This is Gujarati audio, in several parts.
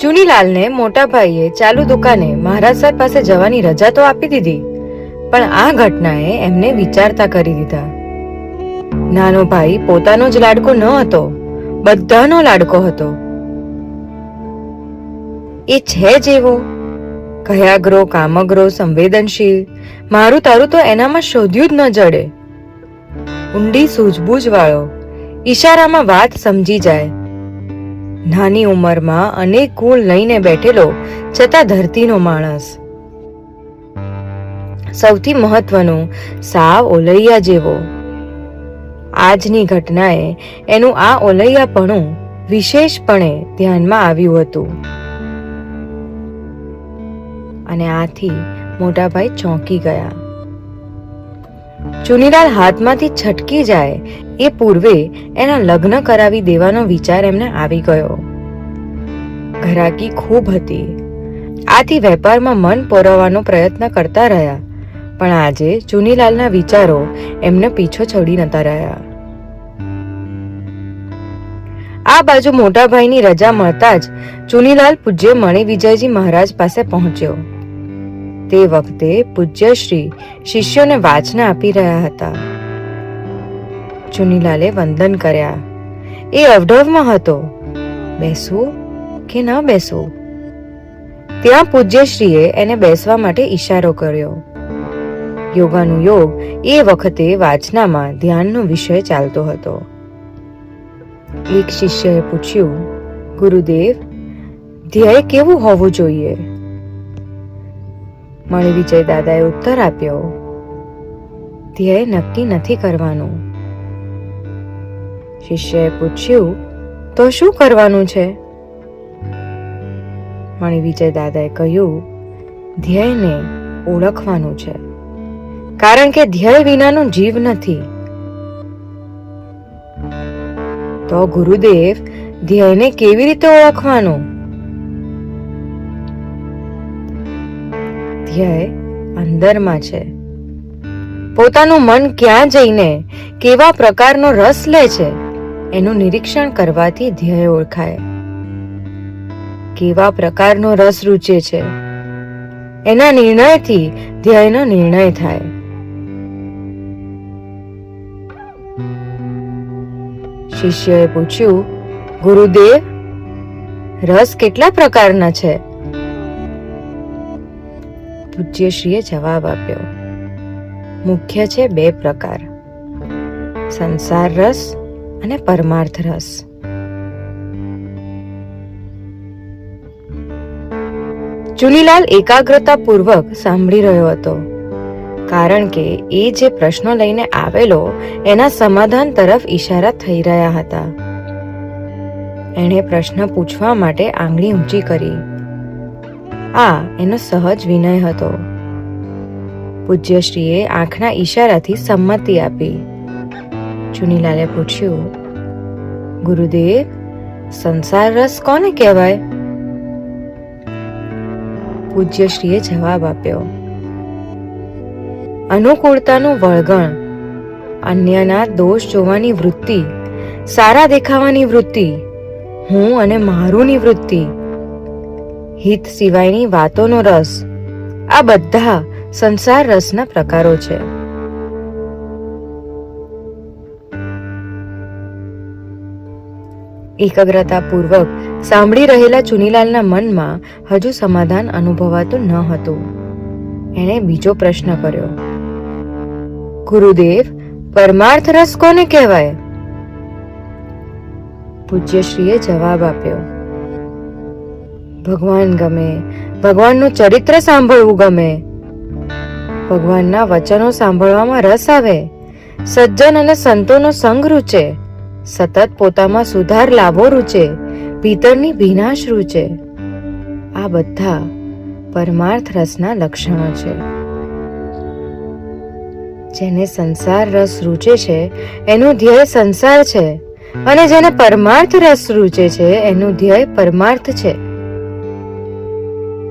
ચુનીલાલને મોટા ભાઈએ ચાલુ દુકાને મહારાજ સર પાસે જવાની રજા તો આપી દીધી, પણ આ ઘટનાએ એમને વિચારતા કરી દીધા. નાનો ભાઈ પોતાનો જ લાડકો ન હતો, બધાનો લાડકો હતો. એ છે જેવો. કયાગ્રો કામગ્રો, સંવેદનશીલ મારું તારું તો એનામાં શોધ્યું જ ન જડે. ઊંડી સૂઝબૂઝ વાળો ઈશારામાં વાત સમજી જાય નાની ઉંમરમાં અનેક ગુણ લઈને બેઠેલો, છતાં ધરતીનો માણસ. સૌથી મહત્વનું સાવ ઓલૈયા જેવો. આજની ઘટનાએ એનું આ ઓલૈયાપણું વિશેષપણે ધ્યાનમાં આવ્યું હતું. અને આથી મોટાભાઈ ચોંકી ગયા. ચુનીલાલ હાથમાંથી છટકી જાય એ પૂર્વે એના લગ્ન કરાવી દેવાનો વિચાર એમને આવી ગયો. ઘરાકી ખૂબ હતી. આથી વેપારમાં મન પોરવવાનો પ્રયત્ન કરતા રહ્યા, પણ આજે ચુનીલાલના વિચારો એમને પીછો છોડી નતા રહ્યા. આ બાજુ મોટાભાઈની રજા મળતા જ ચુનીલાલ પૂજ્ય મણિ વિજયજી મહારાજ પાસે પહોંચ્યો. તે વખતે પૂજ્યશ્રી શિષ્યોને વાચના આપી રહ્યા હતા. ચુનીલાલે વંદન કર્યા. એ અવઢવમાં હતો. બેસવું કે ન બેસવું? ત્યાં પૂજ્યશ્રીએ એને બેસવા માટે ઈશારો કર્યો. યોગાનું યોગ એ વખતે વાચનામાં ધ્યાનનો વિષય ચાલતો હતો. એક શિષ્યએ પૂછ્યું, ગુરુદેવ, ધ્યેય કેવું હોવું જોઈએ? મણિ વિજય દાદાએ ઉત્તર આપ્યો, ધ્યેય નક્કી નથી કરવાનું. શિષ્યએ પૂછ્યું, તો શું કરવાનું છે? મણી વિજય દાદાએ કહ્યું, ધ્યેયને ઓળખવાનું છે, કારણ કે ધ્યેય વિનાનું જીવ નથી. તો ગુરુદેવ, ધ્યેયને કેવી રીતે ઓળખવાનું? ધ્યેય અંદરમાં છે. પોતાનું મન ક્યાં જઈને કેવા પ્રકારનો રસ લે છે? એનું નિરીક્ષણ કરવાથી ધ્યેય ઓળખાય. કેવા પ્રકારનો રસ રૂચે છે. એના નિર્ણયથી ધ્યેયનો નિર્ણય થાય. શિષ્યએ પૂછ્યું, ગુરુદેવ, રસ કેટલા પ્રકારના છે? પૂજ્યશ્રીએ જવાબ આપ્યો, મુખ્ય છે બે પ્રકાર. સંસાર રસ અને પરમાર્થ રસ. ચુનીલાલ એકાગ્રતા પૂર્વક સાંભળી રહ્યો હતો, કારણ કે એ જે પ્રશ્નો લઈને આવેલો, એના સમાધાન તરફ ઈશારા થઈ રહ્યા હતા. એણે પ્રશ્ન પૂછવા માટે આંગળી ઊંચી કરી. આ એનો સહજ વિનય હતો. પૂજ્યશ્રીએ આંખના ઈશારાથી સંમતિ આપી. ચુનીલાલે પૂછ્યું, ગુરુદેવ, સંસાર રસ કોને કહેવાય? પૂજ્યશ્રીએ જવાબ આપ્યો, અનુકૂળતાનું વળગણ, અન્યના દોષ જોવાની વૃત્તિ, સારા દેખાવાની વૃત્તિ, હું અને મારુંની વૃત્તિ, હિત સિવાયની વાતોનો રસ, આ બધા સંસાર રસના પ્રકારો છે. એકાગ્રતા પૂર્વક સાંભળી રહેલા ચુનીલાલના મનમાં હજુ સમાધાન અનુભવાતું ન હતું. એણે બીજો પ્રશ્ન કર્યો. ગુરુદેવ, પરમાર્થ રસ કોને કહેવાય? પૂજ્યશ્રીએ જવાબ આપ્યો. ભગવાન ગમે, ભગવાનનું ચરિત્ર સાંભળવું ગમે. ભગવાનના વચનો સાંભળવામાં રસ આવે. સજ્જન અને સંતોનો સંગ રૂચે. સતત પોતામાં સુધાર લાવો રૂચે, પિતરની ભીનાશ રૂચે. આ બધા પરમાર્થ રસના લક્ષણો છે. જેને સંસાર રસ રૂચે છે, એનું ધ્યેય સંસાર છે. અને જેને પરમાર્થ રસ રૂચે છે, એનું ધ્યેય પરમાર્થ છે.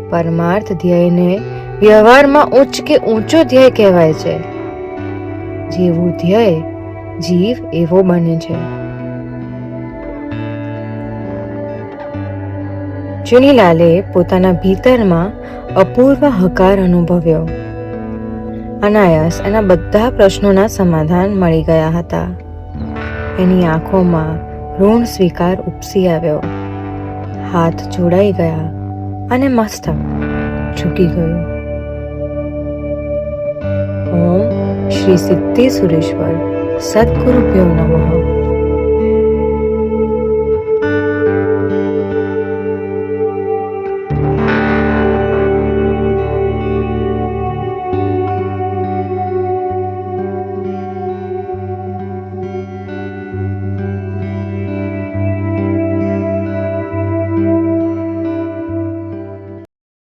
પરમાર્થ ધ્યેયને વ્યવહારમાં ઉચ્ચ કે ઊંચો ધ્યેય કહેવાય છે. જેવું ધ્યેય જીવ એવો બને છે. ચુનીલાલે પોતાના ભીતરમાં અપૂર્વ હકાર અનુભવ્યો. અનાયાસ એના બધા પ્રશ્નોના સમાધાન મળી ગયા હતા. એની આંખોમાં ઋણ સ્વીકાર ઉપસી આવ્યો. હાથ જોડાઈ ગયા અને મસ્તક ઝૂકી ગયું. ઓમ શ્રી સિદ્ધિ સુરેશ્વર સદગુરુભ્યો નમઃ.